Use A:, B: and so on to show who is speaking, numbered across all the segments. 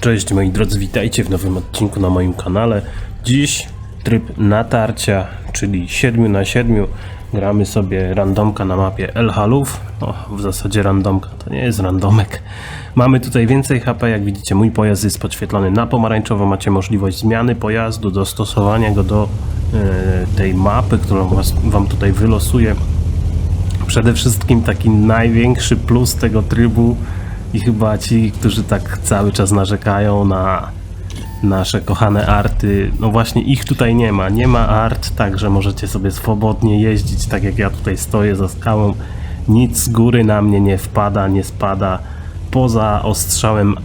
A: Cześć moi drodzy, witajcie w nowym odcinku na moim kanale. Dziś tryb natarcia, czyli 7 na 7 Gramy sobie randomka na mapie El Halów. W zasadzie randomka, to nie jest randomek. Mamy tutaj więcej HP, jak widzicie mój pojazd jest podświetlony na pomarańczowo. Macie możliwość zmiany pojazdu, dostosowania go do e, tej mapy, którą was, wam tutaj wylosuję. Przede wszystkim taki największy plus tego trybu i chyba ci, którzy tak cały czas narzekają na nasze kochane arty, no właśnie ich tutaj nie ma. Nie ma art, także możecie sobie swobodnie jeździć, tak jak ja tutaj stoję za skałą. Nic z góry na mnie nie wpada, nie spada, poza ostrzałem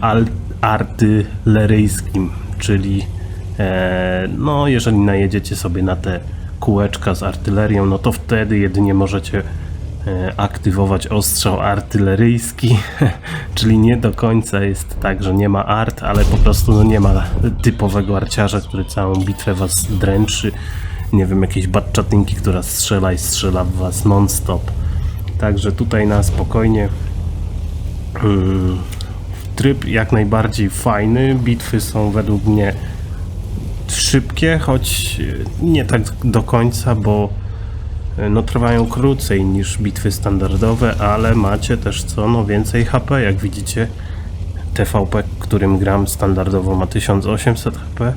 A: artyleryjskim, czyli e, no jeżeli najedziecie sobie na te kółeczka z artylerią, no to wtedy jedynie możecie aktywować ostrzał artyleryjski, czyli nie do końca jest tak, że nie ma art, ale po prostu no nie ma typowego arciarza, który całą bitwę was dręczy. Nie wiem, jakieś batczatynki, która strzela i strzela w was non-stop. Także tutaj na spokojnie mm, tryb jak najbardziej fajny. Bitwy są według mnie szybkie, choć e, nie tak do końca, bo e, no, trwają krócej niż bitwy standardowe, ale macie też co, no więcej HP, jak widzicie TVP, którym gram standardowo ma 1800 HP.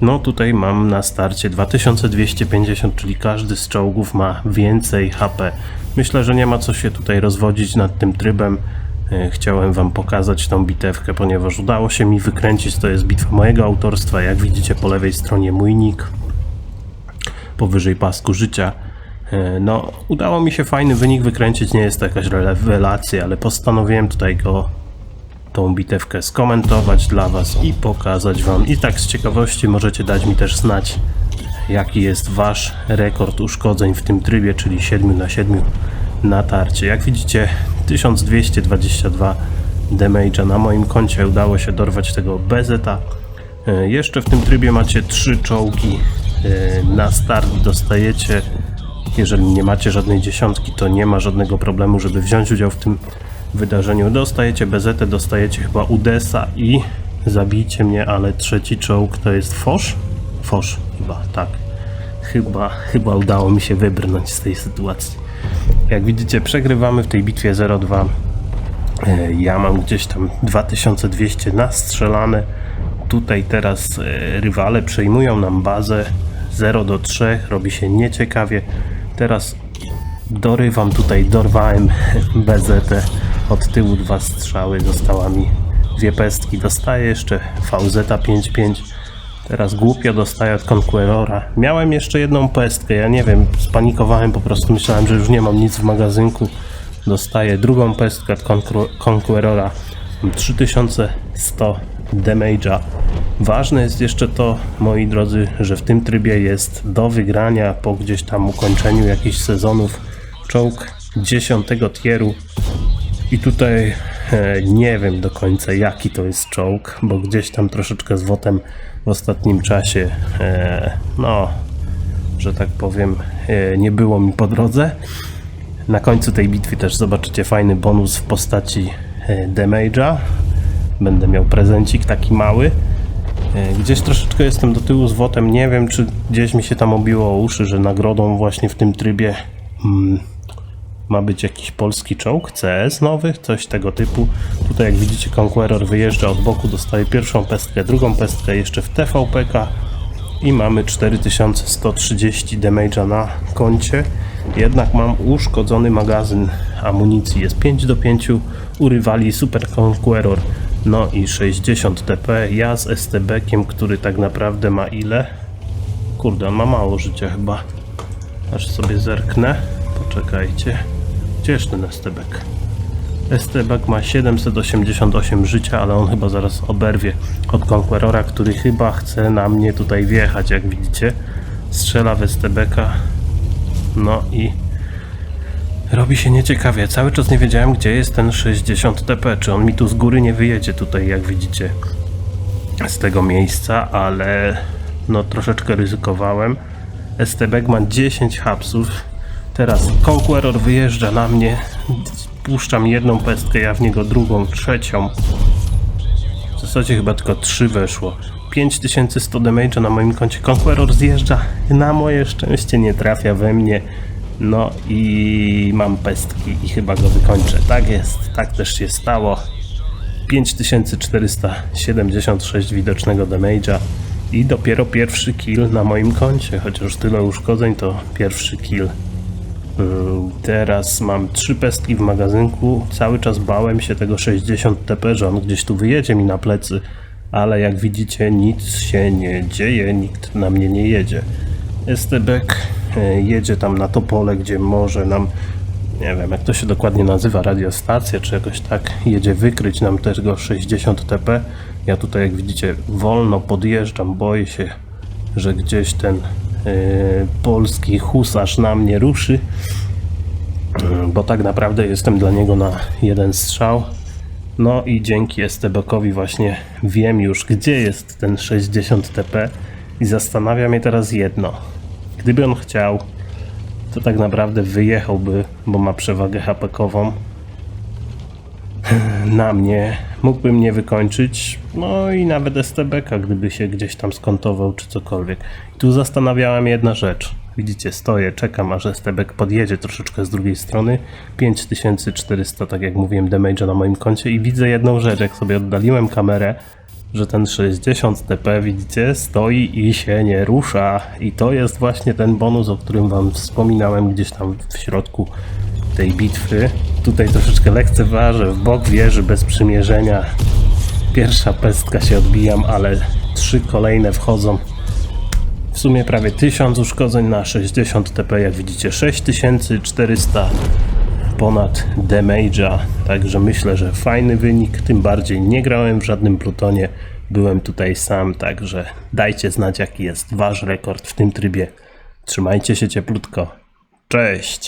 A: No tutaj mam na starcie 2250, czyli każdy z czołgów ma więcej HP. Myślę, że nie ma co się tutaj rozwodzić nad tym trybem. E, Chciałem wam pokazać tą bitewkę, ponieważ udało się mi wykręcić, to jest bitwa mojego autorstwa. Jak widzicie po lewej stronie mój nick, powyżej pasku życia. E, No, udało mi się fajny wynik wykręcić, nie jest to jakaś rewelacja, ale postanowiłem tutaj go tą bitewkę skomentować dla Was i pokazać Wam. I tak z ciekawości możecie dać mi też znać, jaki jest Wasz rekord uszkodzeń w tym trybie, czyli 7 na 7 natarcie. Jak widzicie, 1222 damage'a na moim koncie udało się dorwać tego bezeta. E, Jeszcze w tym trybie macie trzy czołgi e, na start dostajecie. Jeżeli nie macie żadnej dziesiątki, to nie ma żadnego problemu, żeby wziąć udział w tym wydarzeniu. Dostajecie BZ, dostajecie chyba Udesa i zabijcie mnie, ale trzeci czołg to jest Fosz? Fosz, chyba, tak. Chyba, chyba udało mi się wybrnąć z tej sytuacji. Jak widzicie, przegrywamy w tej bitwie 0-2. E, Ja mam gdzieś tam 2200 nastrzelane. Tutaj teraz e, rywale przejmują nam bazę 0 do 3, robi się nieciekawie. Teraz dorywam tutaj, dorwałem BZT od tyłu dwa strzały, została mi dwie pestki, dostaję jeszcze VZ 5.5. Teraz głupio dostaję od Conquerora. Miałem jeszcze jedną pestkę, ja nie wiem, spanikowałem po prostu, myślałem, że już nie mam nic w magazynku. Dostaję drugą pestkę od Conquer- Conquerora. Mam 3100 damage'a. Ważne jest jeszcze to, moi drodzy, że w tym trybie jest do wygrania po gdzieś tam ukończeniu jakichś sezonów czołg 10 tieru. I tutaj e, nie wiem do końca jaki to jest czołg, bo gdzieś tam troszeczkę z wotem w ostatnim czasie, e, no, że tak powiem, e, nie było mi po drodze. Na końcu tej bitwy też zobaczycie fajny bonus w postaci e, damage'a. Będę miał prezencik taki mały. E, Gdzieś troszeczkę jestem do tyłu z wotem. Nie wiem, czy gdzieś mi się tam obiło o uszy, że nagrodą właśnie w tym trybie mm, ma być jakiś polski czołg, CS nowy, coś tego typu. Tutaj jak widzicie Conqueror wyjeżdża od boku, dostaje pierwszą pestkę, drugą pestkę jeszcze w TVPK i mamy 4130 damage'a na koncie. Jednak mam uszkodzony magazyn amunicji. Jest 5 do 5 u rywali Super Conqueror. No i 60 TP. Ja z STB-kiem, który tak naprawdę ma ile? Kurde, on ma mało życia chyba. Aż sobie zerknę. Poczekajcie. Gdzie jest ten STB-k? STB ma 788 życia, ale on chyba zaraz oberwie od Conquerora, który chyba chce na mnie tutaj wjechać, jak widzicie. Strzela w STB-ka. No i robi się nieciekawie. Cały czas nie wiedziałem, gdzie jest ten 60 TP. Czy on mi tu z góry nie wyjedzie tutaj, jak widzicie, z tego miejsca, ale no troszeczkę ryzykowałem. STB ma 10 hapsów. Teraz Conqueror wyjeżdża na mnie. Puszczam jedną pestkę, ja w niego drugą, trzecią. zasadzie chyba tylko 3 weszło. 5100 damage'a na moim koncie. Conqueror zjeżdża. Na moje szczęście nie trafia we mnie. No i mam pestki i chyba go wykończę. Tak jest, tak też się stało. 5476 widocznego damage'a i dopiero pierwszy kill na moim koncie, chociaż tyle uszkodzeń to pierwszy kill. Ym, Teraz mam trzy pestki w magazynku. Cały czas bałem się tego 60 TP, że on gdzieś tu wyjedzie mi na plecy, ale jak widzicie nic się nie dzieje, nikt na mnie nie jedzie. Estebek e, jedzie tam na to pole, gdzie może nam, nie wiem jak to się dokładnie nazywa, radiostacja czy jakoś tak, jedzie wykryć nam też go 60 TP. Ja tutaj jak widzicie wolno podjeżdżam, boję się, że gdzieś ten e, polski husarz na mnie ruszy, Mm, bo tak naprawdę jestem dla niego na jeden strzał. No i dzięki STB-kowi właśnie wiem już, gdzie jest ten 60 TP i zastanawia mnie teraz jedno. Gdyby on chciał, to tak naprawdę wyjechałby, bo ma przewagę HP-kową na mnie, mógłby mnie wykończyć, no i nawet STB-ka, gdyby się gdzieś tam skontował czy cokolwiek. I tu zastanawiałem jedna rzecz. Widzicie, stoję, czekam aż STB podjedzie troszeczkę z drugiej strony. 5400, tak jak mówiłem, damage'a na moim koncie i widzę jedną rzecz, jak sobie oddaliłem kamerę, że ten 60 TP, widzicie, stoi i się nie rusza. I to jest właśnie ten bonus, o którym wam wspominałem gdzieś tam w środku tej bitwy. Tutaj troszeczkę lekceważę, w bok wieży bez przymierzenia. Pierwsza pestka się odbijam, ale trzy kolejne wchodzą. W sumie prawie 1000 uszkodzeń na 60 TP, jak widzicie 6400 ponad damage'a, także myślę, że fajny wynik, tym bardziej nie grałem w żadnym plutonie, byłem tutaj sam, także dajcie znać jaki jest wasz rekord w tym trybie. Trzymajcie się cieplutko. Cześć!